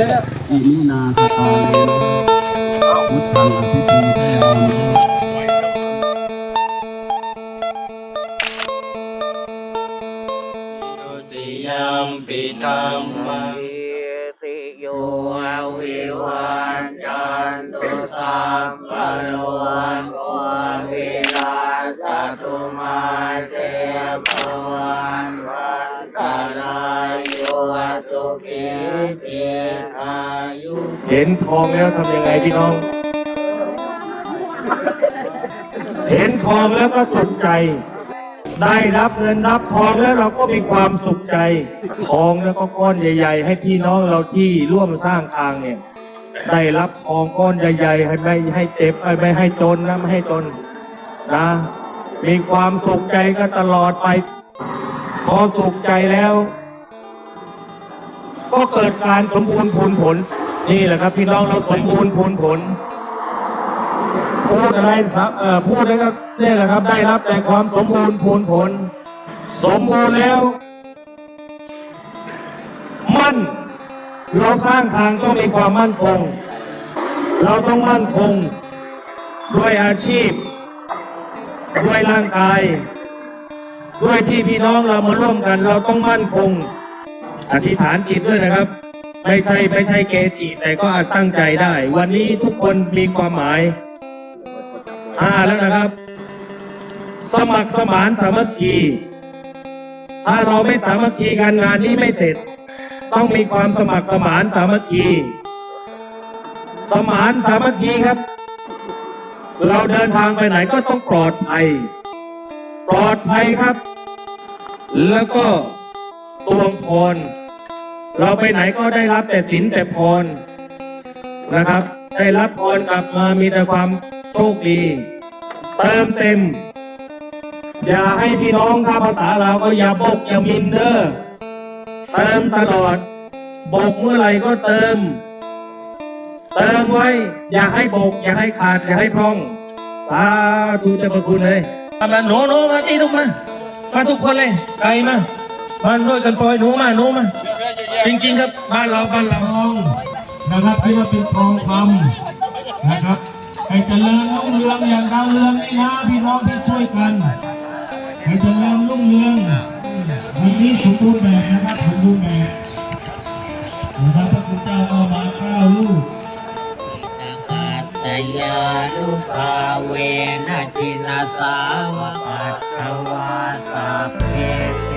อิมินาสตาเลนะพุทธังอภิภูมิเทวามิตุติยมปิธรรมังติโยวิวันจันตุสัมปะโนวันโอวิราชตุมาเตภวันวันตาลายโยสุขิติอายุ เห็นทองแล้วทำยังไงพี่น้อง เห็นทองแล้วก็สุขใจ ได้รับเงินรับทองแล้วเราก็มีความสุขใจ ทองแล้วก็ก้อนใหญ่ ๆ ให้พี่น้องเราที่ร่วมสร้างทางเนี่ย ได้รับทองก้อนใหญ่ ๆ ให้ไม่ให้เจ็บเอ้ไม่ให้จนนะไม่ให้จนนะมีความสุขใจก็ตลอดไป พอสุขใจแล้ว ก็เกิดการสมบูรณ์พูนผล นี่แหละครับ พี่น้องเราสมบูรณ์พูนผลพูดอะไรสักเอ่อพูดนะครับนี่แหละครับ ได้รับแต่ความสมบูรณ์พูนผล สมบูรณ์แล้ว มั่น เราสร้างทางต้องมีความมั่นคง เราต้องมั่นคง ด้วยอาชีพ ด้วยร่างกาย ด้วยที่พี่น้องเรามาร่วมกัน เราต้องมั่นคง อธิษฐานจิตด้วยนะครับ ไม่ใช่ไม่ใช่เกจิแต่ก็อาจตั้งใจได้ วันนี้ทุกคนมีความหมายอ่าแล้วนะครับ สมัครสมานสามัคคีถ้าเราไม่สามัคคีกันงานนี้ไม่เสร็จ ต้องมีความสมัครสมานสามัคคีสมานสามัคคีครับ เราเดินทางไปไหนก็ต้องปลอดภัย ปลอดภัยครับ แล้วก็ตวงพร เราไปไหนก็ได้รับแต่ศีลแต่พรนะครับ ได้รับพรกลับมามีแต่ความโชคดี เติมเต็ม อย่าให้พี่น้องข้าภาษาเราก็อย่าบกอย่ามินเด้อเติมตลอด บกเมื่อไหร่ก็เติม เติมไว้ อย่าให้บก อย่าให้ขาด อย่าให้พร่องสาธุเจ้าพระคุณเลยมาหนูหนูมาที่ทุกมามาทุกคนเลยไกลมามาด้วยกันปล่อยหนูมาหนูมา จริงๆครับบ้านเราบ้านเรา ทองนะครับที่ว่าเป็นทองคำนะครับ ให้เจริญรุ่งเรืองอย่างดาวเรืองนี่นะพี่น้องที่ช่วยกันให้เจริญรุ่งเรืองวันนี้สมบูรณ์แบบนะครับสมบูรณ์แบบนะครับพระคุณเจ้าเอามาเก้าลูกตัตตยานุภาเวนะจินาสาวะปัตถวาสัพเพ